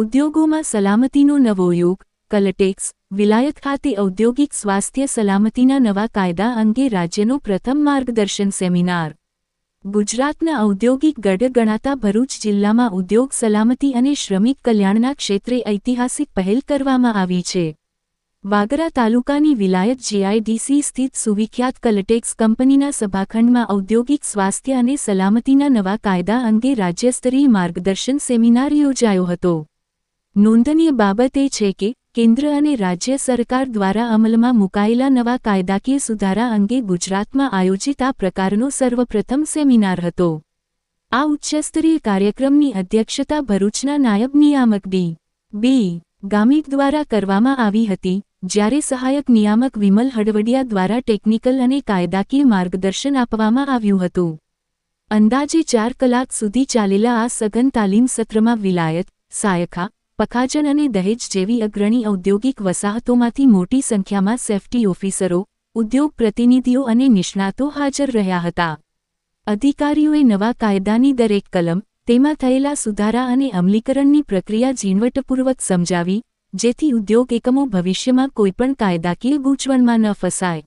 ઉદ્યોગોમાં સલામતીનો નવો યુગ, કલટેક્સ, વિલાયત ખાતે ઔદ્યોગિક સ્વાસ્થ્ય સલામતીના નવા કાયદા અંગે રાજ્યનો પ્રથમ માર્ગદર્શન સેમિનાર. ગુજરાતના ઔદ્યોગિક ગઢ ગણાતા ભરૂચ જિલ્લામાં ઉદ્યોગ સલામતી અને શ્રમિક કલ્યાણના ક્ષેત્રે ઐતિહાસિક પહેલ કરવામાં આવી છે. વાગરા તાલુકાની વિલાયત જીઆઈડીસી સ્થિત સુવિખ્યાત કલટેક્સ કંપનીના સભાખંડમાં ઔદ્યોગિક સ્વાસ્થ્ય અને સલામતીના નવા કાયદા અંગે રાજ્યસ્તરીય માર્ગદર્શન સેમિનાર યોજાયો હતો. નોંધનીય બાબત એ છે કે, કેન્દ્ર અને રાજ્ય સરકાર દ્વારા અમલમાં મુકાયેલા નવા કાયદાકીય સુધારા અંગે ગુજરાતમાં આયોજિત આ પ્રકારનો સર્વપ્રથમ સેમિનાર હતો. આ ઉચ્ચસ્તરીય કાર્યક્રમની અધ્યક્ષતા ભરૂચના નાયબ નિયામક ડી બી. ગામિત દ્વારા કરવામાં આવી હતી, જ્યારે સહાયક નિયામક વિમલ હડવડિયા દ્વારા ટેકનિકલ અને કાયદાકીય માર્ગદર્શન આપવામાં આવ્યું હતું. અંદાજે ચાર કલાક સુધી ચાલેલા આ સઘન તાલીમ સત્રમાં વિલાયત, સાયખા પખાજન અને દહેજ જેવી અગ્રણી ઔદ્યોગિક વસાહતોમાંથી મોટી સંખ્યામાં સેફ્ટી ઓફિસરો, ઉદ્યોગ પ્રતિનિધિઓ અને નિષ્ણાતો હાજર રહ્યા હતા. અધિકારીઓએ નવા કાયદાની દરેક કલમ, તેમાં થયેલા સુધારા અને અમલીકરણની પ્રક્રિયા ઝીણવટપૂર્વક સમજાવી, જેથી ઉદ્યોગ એકમો ભવિષ્યમાં કોઈપણ કાયદાકીય ગૂંચવણમાં ન ફસાય.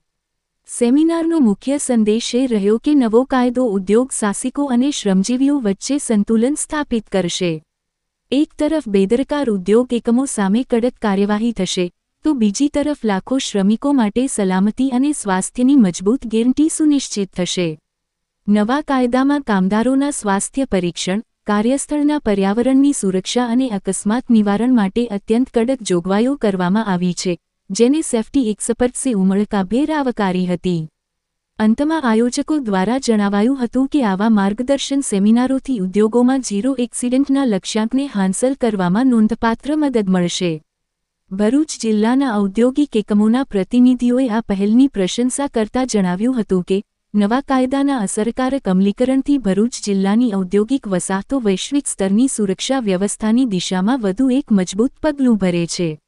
સેમિનારનો મુખ્ય સંદેશ એ રહ્યો કે નવો કાયદો ઉદ્યોગ સાહસિકો અને શ્રમજીવીઓ વચ્ચે સંતુલન સ્થાપિત કરશે. એક તરફ બેદરકાર ઉદ્યોગ એકમો સામે કડક કાર્યવાહી થશે, તો બીજી તરફ લાખો શ્રમિકો માટે સલામતી અને સ્વાસ્થ્યની મજબૂત ગેરંટી સુનિશ્ચિત થશે. નવા કાયદામાં કામદારોના સ્વાસ્થ્ય પરીક્ષણ, કાર્યસ્થળના પર્યાવરણની સુરક્ષા અને અકસ્માત નિવારણ માટે અત્યંત કડક જોગવાઈઓ કરવામાં આવી છે, જેને સેફ્ટી એક્સપર્ટ્સે ઉમળકાભેર આવકારી હતી. અંતમાં આયોજકો દ્વારા જણાવાયું હતું કે આવા માર્ગદર્શન સેમિનારોથી ઉદ્યોગોમાં ઝીરો એક્સિડન્ટના લક્ષ્યાંકને હાંસલ કરવામાં નોંધપાત્ર મદદ મળશે. ભરૂચ જિલ્લાના ઔદ્યોગિક એકમોના પ્રતિનિધિઓએ આ પહેલની પ્રશંસા કરતા જણાવ્યું હતું કે, નવા કાયદાના અસરકારક અમલીકરણથી ભરૂચ જિલ્લાની ઔદ્યોગિક વસાહતો વૈશ્વિક સ્તરની સુરક્ષા વ્યવસ્થાની દિશામાં વધુ એક મજબૂત પગલું ભરે છે.